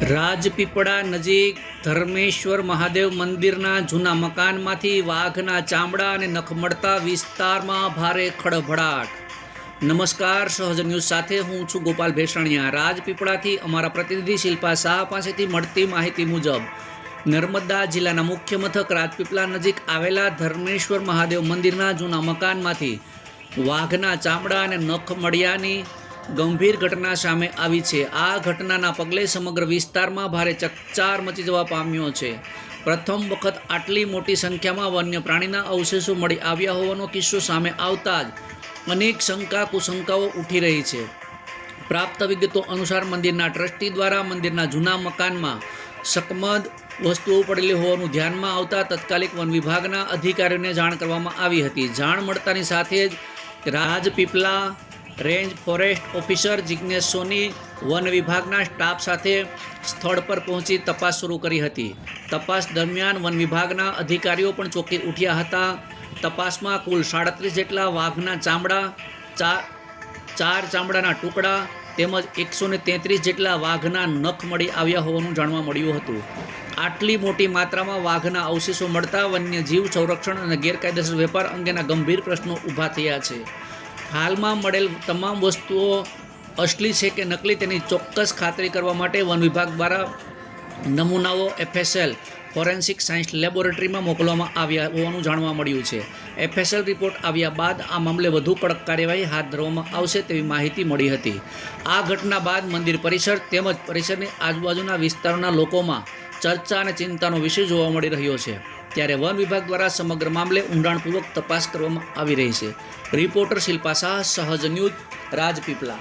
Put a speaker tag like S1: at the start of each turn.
S1: રાજપીપળા નજીક ધર્મેશ્વર મહાદેવ મંદિરના જૂના મકાનમાંથી વાઘના ચામડા અને નખ મળતા વિસ્તારમાં ભારે ખળભળાટ. નમસ્કાર, સહજ ન્યૂઝ સાથે હું છું ગોપાલ ભેસાણીયા. રાજપીપળાથી અમારા પ્રતિનિધિ શિલ્પા શાહ પાસેથી મળતી માહિતી મુજબ, નર્મદા જિલ્લાના મુખ્ય મથક રાજપીપળા નજીક આવેલા ધર્મેશ્વર મહાદેવ મંદિરના જૂના મકાનમાંથી વાઘના ચામડા અને નખ મળ્યાની ગંભીર ઘટના સામે આવી છે. આ ઘટનાના પગલે સમગ્ર વિસ્તારમાં ભારે ચકચાર મચી જવા પામ્યો છે. પ્રથમ વખત આટલી મોટી સંખ્યામાં વન્ય પ્રાણીના અવશેષો મળી આવ્યા હોવાનો કિસ્સો સામે આવતા જ અનેક શંકા કુશંકાઓ ઉઠી રહી છે. પ્રાપ્ત વિગતો અનુસાર મંદિરના ટ્રસ્ટી દ્વારા મંદિરના જૂના મકાનમાં શકમદ વસ્તુઓ પડેલી હોવાનું ધ્યાનમાં આવતા તત્કાલિક વન વિભાગના અધિકારીઓને જાણ કરવામાં આવી હતી. જાણ મળતાની સાથે જ Rajpipla range forest officer Jignesh Soni one વિભાગના સ્ટાફ સાથે સ્થળ પર પહોંચી તપાસ શરૂ કરી હતી. તપાસ દરમિયાન વન વિભાગના અધિકારીઓ પણ ચોકી ઉઠ્યા હતા. તપાસમાં કુલ સાડત્રીસ જેટલા વાઘના ચામડા ચાર ચાર ચામડાના ટુકડા તેમજ એકસો ને તેત્રીસ જેટલા વાઘના નખ મળી આવ્યા હોવાનું જાણવા મળ્યું હતું. આટલી મોટી માત્રામાં વાઘના અવશેષો મળતા વન્યજીવ સંરક્ષણ અને ગેરકાયદેસર વેપાર અંગેના ગંભીર પ્રશ્નો ઊભા થયા છે. હાલમાં મળેલ તમામ વસ્તુઓ અસલી છે કે નકલી તેની ચોક્કસ ખાતરી કરવા માટે વન વિભાગ દ્વારા નમૂનાઓ એફએસએલ ફોરેન્સિક સાયન્સ લેબોરેટરીમાં મોકલવામાં આવ્યા હોવાનું જાણવા મળ્યું છે. એફએસએલ રિપોર્ટ આવ્યા બાદ આ મામલે વધુ કડક કાર્યવાહી હાથ ધરવામાં આવશે તેવી માહિતી મળી હતી. આ ઘટના બાદ મંદિર પરિસર તેમજ પરિસરની આજુબાજુના વિસ્તારના લોકોમાં ચર્ચા અને ચિંતાનો વિષય જોવા મળી રહ્યો છે. ત્યારે વન વિભાગ દ્વારા સમગ્ર મામલે ઊંડાણપૂર્વક તપાસ કરવામાં આવી રહી છે. રિપોર્ટર શિલ્પા શાહ સહજ ન્યૂઝ રાજપીપળા